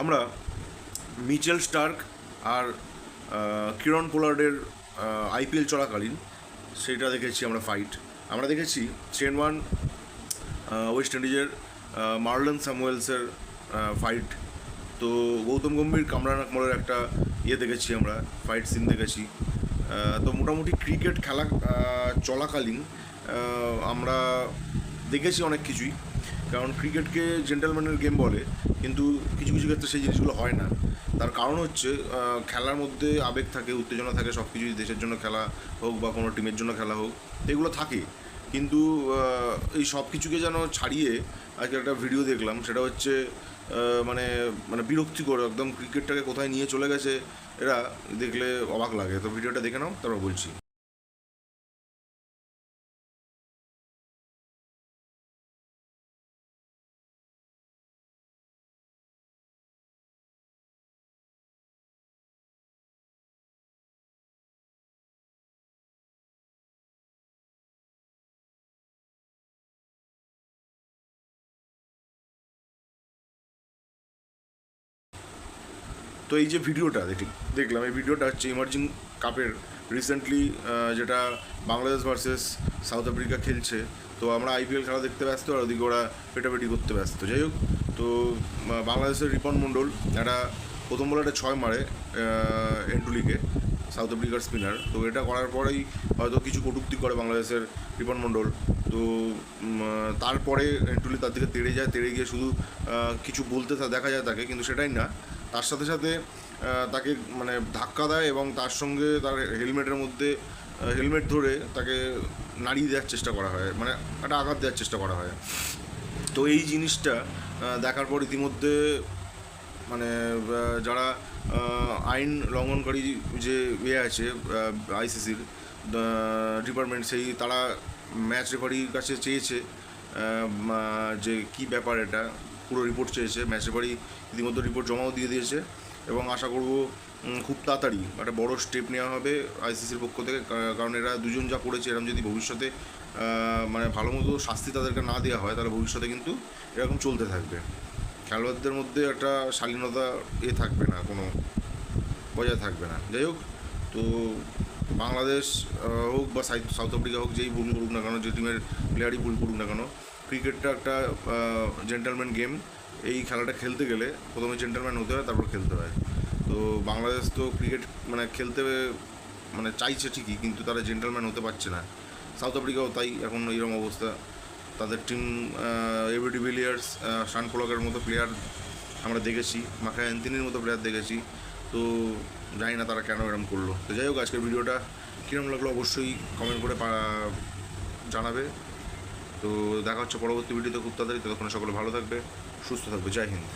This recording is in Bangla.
আমরা মিচেল স্টার্ক আর কিরণ পোলার্ডের আইপিএল চলাকালীন সেটা দেখেছি আমরা ফাইট। আমরা দেখেছি চেন ওয়ান ওয়েস্ট ইন্ডিজের মার্লন স্যামুয়েলসের ফাইট। তো গৌতম গম্ভীর, কামরান আকমলের একটা ইয়ে দেখেছি আমরা, ফাইট সিন দেখেছি। তো মোটামুটি ক্রিকেট খেলা চলাকালীন আমরা দেখেছি অনেক কিছুই। কারণ ক্রিকেটকে জেন্টেলম্যানের গেম বলে, কিন্তু কিছু কিছু ক্ষেত্রে সেই জিনিসগুলো হয় না। তার কারণ হচ্ছে খেলার মধ্যে আবেগ থাকে, উত্তেজনা থাকে সব কিছুই দেশের জন্য খেলা হোক বা কোনো টিমের জন্য খেলা হোক, এগুলো থাকে। কিন্তু এই সব কিছুকে যেন ছাড়িয়ে আজকে একটা ভিডিও দেখলাম, সেটা হচ্ছে মানে মানে বিরক্তিকর, একদম ক্রিকেটটাকে কোথায় নিয়ে চলে গেছে, এরা দেখলে অবাক লাগে। তো ভিডিওটা দেখে নাও, তারপর বলছি। তো এই যে ভিডিওটা, দেখি, দেখলাম, এই ভিডিওটা হচ্ছে ইমার্জিং কাপের রিসেন্টলি যেটা বাংলাদেশ ভার্সেস সাউথ আফ্রিকা খেলছে। তো আমরা আইপিএল খেলা দেখতে ব্যস্ত আর ওদিকে ওরা পেটাপেটি করতে ব্যস্ত। যাই হোক, তো বাংলাদেশের রিপন মণ্ডল একটা প্রথম বলে একটা ছয় মারে এন্টুলিকে সাউথ আফ্রিকার স্পিনার তো এটা করার পরেই হয়তো কিছু কটূক্তি করে বাংলাদেশের রিপন মণ্ডল। তো তারপরে এন্টুলি তার দিকে তেড়ে যায়, তেড়ে গিয়ে শুধু কিছু বলতে দেখা যায় তাকে, কিন্তু সেটাই না। তার সাথে সাথে তাকে মানে ধাক্কা দেয় এবং তার সঙ্গে তার হেলমেটের মধ্যে হেলমেট ধরে তাকে নাড়িয়ে দেওয়ার চেষ্টা করা হয় মানে একটা আঘাত দেওয়ার চেষ্টা করা হয়। তো এই জিনিসটা দেখার পর ইতিমধ্যে মানে যারা আইন লঙ্ঘনকারী যে ইয়ে আছে আইসিসির ডিপার্টমেন্ট, সেই তারা ম্যাচ রেফারির কাছে চেয়েছে যে কি ব্যাপার এটা পুরো রিপোর্ট চেয়েছে ম্যাচ রেফারি ইতিমধ্যে রিপোর্ট জমাও দিয়ে দিয়েছে এবং আশা করব খুব তাড়াতাড়ি একটা বড় স্টেপ নেওয়া হবে আইসিসির পক্ষ থেকে কারণ এরা দুজন যা করেছে এরকম যদি ভবিষ্যতে মানে ভালো মতো শাস্তি তাদেরকে না দেওয়া হয়, তাহলে ভবিষ্যতে কিন্তু এরকম চলতে থাকবে। খেলোয়াড়দের মধ্যে একটা শালীনতা এ থাকবে না, কোনো বজায় থাকবে না। যাই হোক, তো বাংলাদেশ হোক বা সাউথ আফ্রিকা হোক, যেই ভুল করুক না কেন, যে টিমের প্লেয়ারই ভুল করুক না কেন ক্রিকেটটা একটা জেন্টালম্যান গেম এই খেলাটা খেলতে গেলে প্রথমে জেন্টালম্যান হতে হয়, তারপর খেলতে হয়। তো বাংলাদেশ তো ক্রিকেট মানে খেলতে মানে চাইছে ঠিকই, কিন্তু তারা জেন্টালম্যান হতে পারছে না। সাউথ আফ্রিকাও তাই, এখন এরকম অবস্থা। তাদের team AB de Villiers Shaun পোলকের মতো প্লেয়ার আমরা দেখেছি মাখা অ্যান্থনির মতো প্লেয়ার দেখেছি। তো জানি না তারা কেন এরকম করল। তো যাই হোক, আজকের ভিডিওটা কীরকম লাগল অবশ্যই কমেন্ট করে জানাবে। তো দেখা হচ্ছে পরবর্তী ভিডিওতে। খুব তাড়াতাড়ি, ততক্ষণ সকলে ভালো থাকবে, সুস্থ থাকবে। জয় হিন্দ।